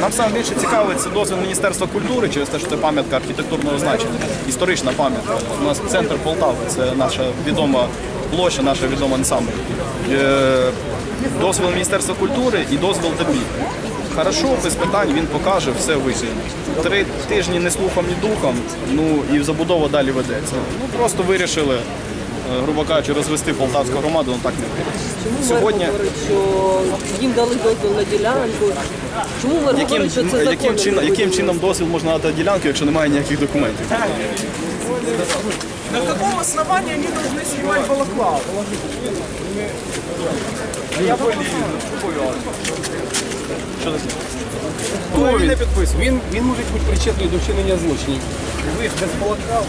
Нам саме більше цікавить це дозвіл Міністерства культури через те, що це пам'ятка архітектурного значення, історична пам'ятка. У нас центр Полтави, це наша відома площа, наша відома ансамбль. Дозвіл Міністерства культури і дозвіл ДБІ. Хорошо, без питань, він покаже, все висвітлить. Три тижні не слухом, ні духом, ну і забудова далі ведеться. Ну просто вирішили, е, грубо кажучи, розвести полтавську громаду, ну так не вийде. Сьогодні говорить, що їм дали дозвіл на ділянку. Чому мер яким, говорить, що це законно? яким, чином, яким чином дозвіл можна дати ділянку, якщо немає ніяких документів? На каком основании они должны снимать балаклаву? Він не підписує. Він, він може бути причетний до вчинення злочинів. Ви ж без балаклав.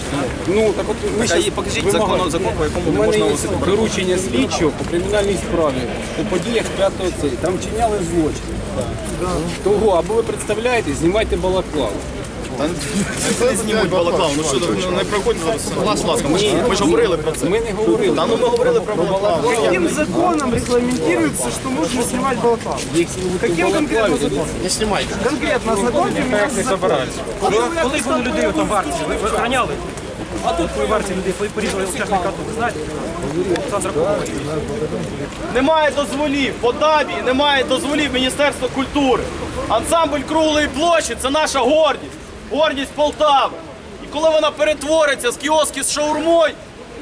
Ну так от ми Так, а щас і покажіть вимагаємо. закон- закон, по якому У мене можна є носити доручення слідчого по кримінальній справі по подіях 5 цей. Там вчиняли злочин. Того, або ви представляєте, знімайте балаклаву. Не знімуть балаклаву. Ну що, не проходьте зараз. Будь ласка, ми ж, ми ж говорили про це. Ми не говорили. Та ну ми говорили про балаклаву. Каким законом регламентируется, что можно снимать балаклав? Якщо ви Каким конкретно законом? Конкретно ознакомьте меня с законом. Коли коли людей там в арці, ви охороняли? А тут ви в арці людей порізали учасника АТО, ви знаєте? Немає дозволів по ДАБі, немає дозволів Міністерства культури. Ансамбль круглої площі це наша гордість, гордість Полтави. І коли вона перетвориться з кіоски з шаурмою,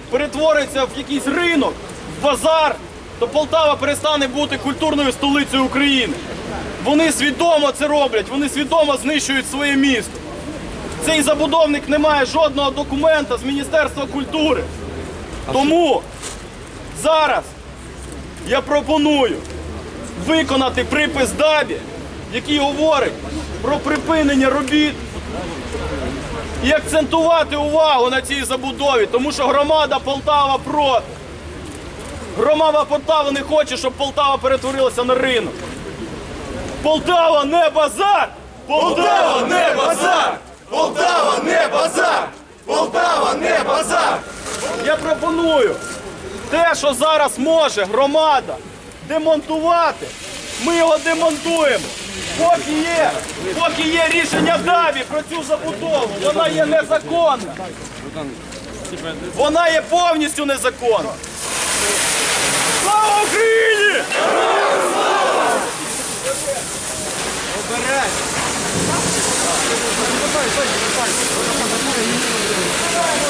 перетвориться в якийсь ринок, в базар, то Полтава перестане бути культурною столицею України. Вони свідомо це роблять, вони свідомо знищують своє місто. Цей забудовник не має жодного документа з Міністерства культури. Тому зараз я пропоную виконати припис ДАБі, який говорить про припинення робіт і акцентувати увагу на цій забудові, тому що громада Полтава проти. Громада Полтава не хоче, щоб Полтава перетворилася на ринок. Полтава не базар! Полтава не базар! Полтава не базар! Полтава не базар! Я пропоную те, що зараз може громада демонтувати, ми його демонтуємо. Поки є, поки є рішення ДАБІ про цю забудову, вона є незаконна. Вона є повністю незаконна. Слава Україні! Нормально,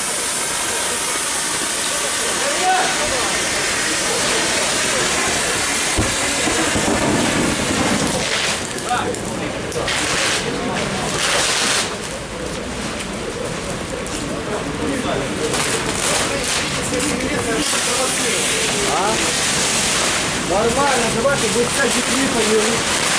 200 літрів.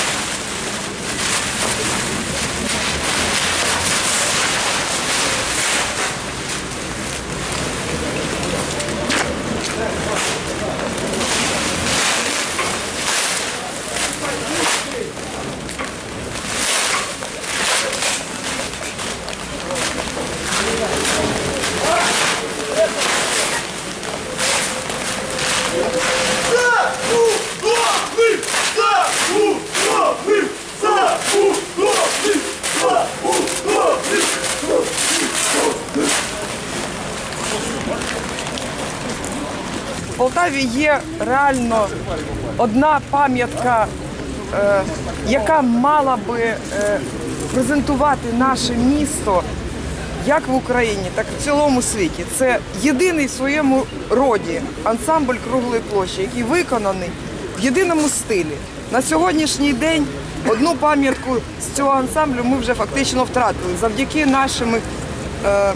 Полтаві є реально одна пам'ятка, е, яка мала би е, презентувати наше місто як в Україні, так і в цілому світі. Це єдиний в своєму роді ансамбль круглої площі, який виконаний в єдиному стилі. На сьогоднішній день одну пам'ятку з цього ансамблю ми вже фактично втратили завдяки нашому е,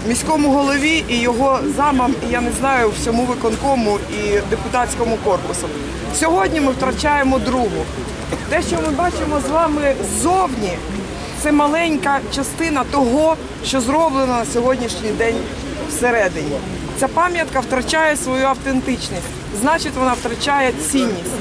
міському голові і його замам, і я не знаю, всьому виконкому і депутатському корпусу. Сьогодні ми втрачаємо другу. Те, що ми бачимо з вами ззовні, це маленька частина того, що зроблено на сьогоднішній день всередині. Ця пам'ятка втрачає свою автентичність, значить, вона втрачає цінність.